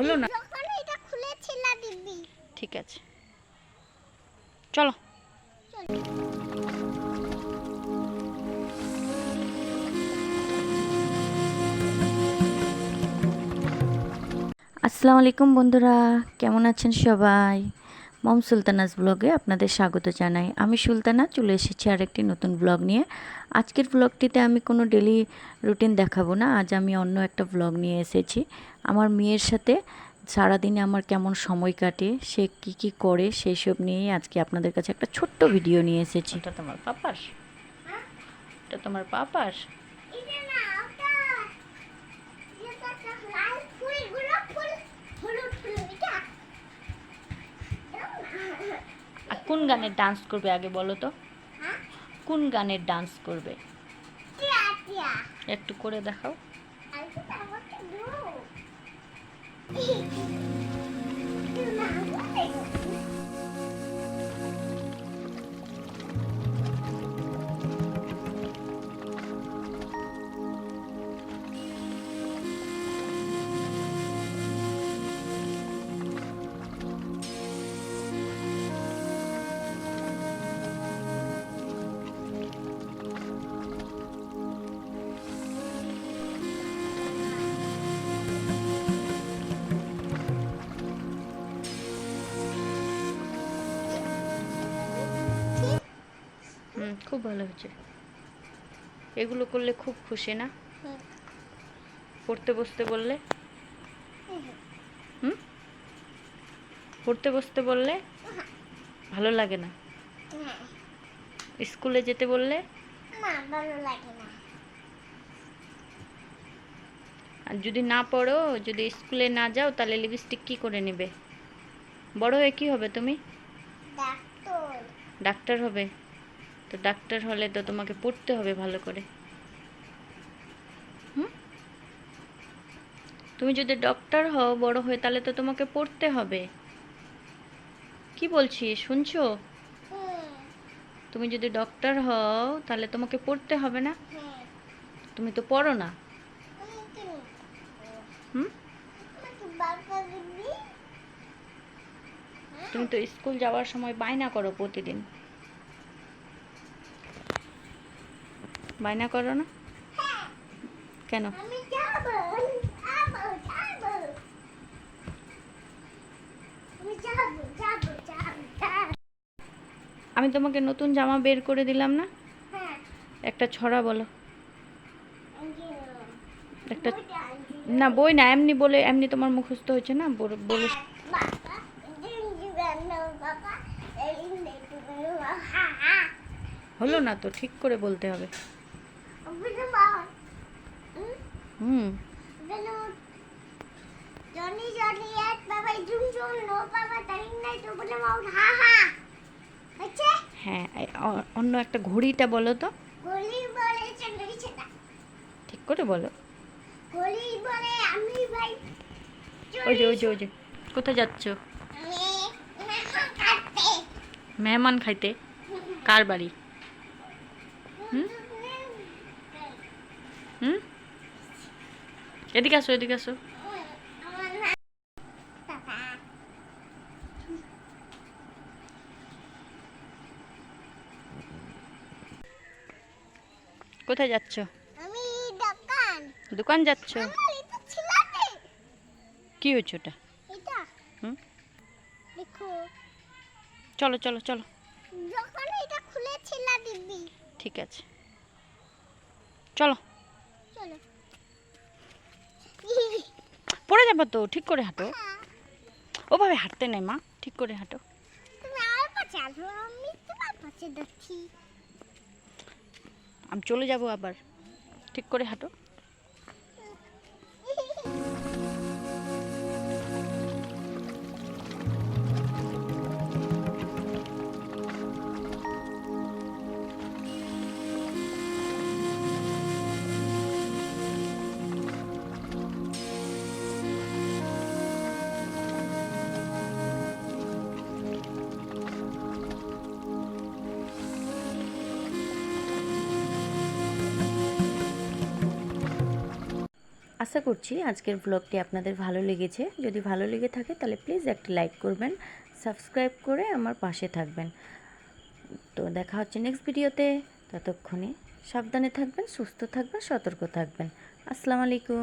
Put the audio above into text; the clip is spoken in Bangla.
হলো না? যখন এটা খুলেছিল দিদি। ঠিক আছে। চলো। আসসালামু আলাইকুম বন্ধুরা কেমন আছেন সবাই? মম সুলতানাস ব্লগে আপনাদের স্বাগত জানাই। আমি সুলতানা, চলে এসেছি আরেকটি নতুন ব্লগ নিয়ে। আজকের ব্লগটিতে আমি কোনো ডেলি রুটিন দেখাবো না, আজ আমি অন্য একটা ব্লগ নিয়ে এসেছি। আমার মেয়ের সাথে সারাদিনে আমার কেমন সময় কাটে, সে কি কি করে সেই সব নিয়েই আজকে আপনাদের কাছে একটা ছোট্ট ভিডিও নিয়ে এসেছি। এটা তোমার পাপার এটা তোমার পাপার এটা না ওটা যেটা একটা লাল ফুলগুলো ফুল হলুদ ফুল এটা আর কোন গানের ডান্স করবে আগে বলো তো? হ্যাঁ? কোন গানের ডান্স করবে? একটু করে দেখাও। খুব ভালো হয়েছে। এগুলো করলে খুব খুশি না? পড়তে বসতে বললে? হুম? পড়তে বসতে বললে? ভালো লাগে না? স্কুলে যেতে বললে? ভালো লাগে না। আর যদি না পড়ো যদি স্কুলে না যাও তাহলে লিপস্টিক কি করে নেবে? বড় হয়ে কি হবে তুমি? ডাক্তার। ডাক্তার হবে? তো ডাক্তার হলে তো তোমাকে পড়তে হবে ভালো করে। তুমি যদি ডক্টর হও, বড় হয়ে, তাহলে তো তোমাকে পড়তে হবে। কি বলছি, শুনছো? তুমি যদি ডক্টর হও, তাহলে তোমাকে পড়তে হবে না? তুমি তো পড়ো না। তুমি তো স্কুল যাওয়ার সময় বায়না করো প্রতিদিন। বায়না করো না। হ্যাঁ কেন? আমি তোমাকে নতুন জামা বের করে দিলাম না? হ্যাঁ। একটা ছড়া বলো। একটা না বই না এমনি বলে এমনি তোমার মুখস্থ হয়েছে না? বলে- বলে। বাবা দিন দিবেন না বাবা এই দিন হা হা হলো না তো ঠিক করে বলতে হবে। হুম। হুম জনি জনি এক বাবা জুম জুম নো বাবা তাই নাই তো বলে মাউ হা হা। হচ্ছে হ্যাঁ অন্য একটা ঘড়িটা বলো তো। বলে সেটা। ঠিক করে বলো। গলি বলে আমি ভাই ওই যে ওই যে ওই যে কোথায় যাচ্ছ? মেহমান খাইতে? কার বাড়ি? হুম? হুম? এদিকে আসো এদিকে আসো। কোথায় যাচ্ছ? আমি দোকান দোকান যাচ্ছ? কি হয়েছে ওটা? হুম? চলো চলো চলো। যখন এটা ঠিক আছে। চলো। পড়ে যাব তো ঠিক করে হাঁটো। ওভাবে হাঁটতে নেই মা ঠিক করে হাঁটো। আমি চলে যাব আবার ঠিক করে হাঁটো। আশা করছি আজকের ব্লগটি আপনাদের ভালো লেগেছে। যদি ভালো লেগে থাকে তাহলে প্লিজ একটা লাইক করবেন সাবস্ক্রাইব করে আমার পাশে থাকবেন। তো দেখা হচ্ছে নেক্সট ভিডিওতে ততক্ষণে সাবধানে থাকবেন, সুস্থ থাকবেন, সতর্ক থাকবেন। আসসালামু আলাইকুম।